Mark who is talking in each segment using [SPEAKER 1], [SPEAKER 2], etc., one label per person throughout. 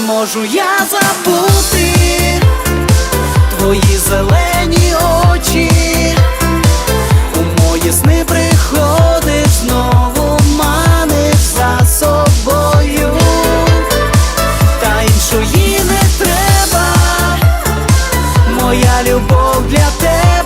[SPEAKER 1] можу я забути твої зелені очі, у мої сни приходиш знову маниш за собою, та іншої не треба, моя любов для тебе.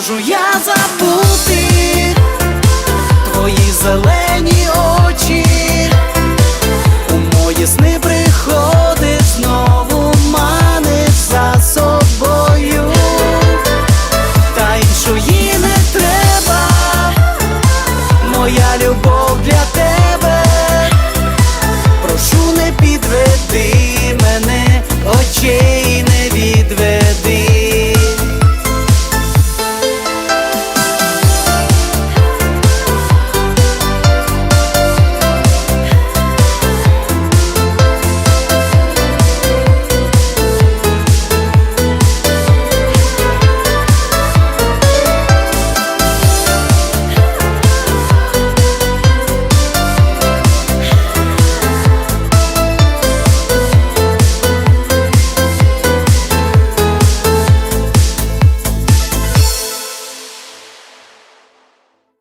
[SPEAKER 1] Можу я забути твої зелені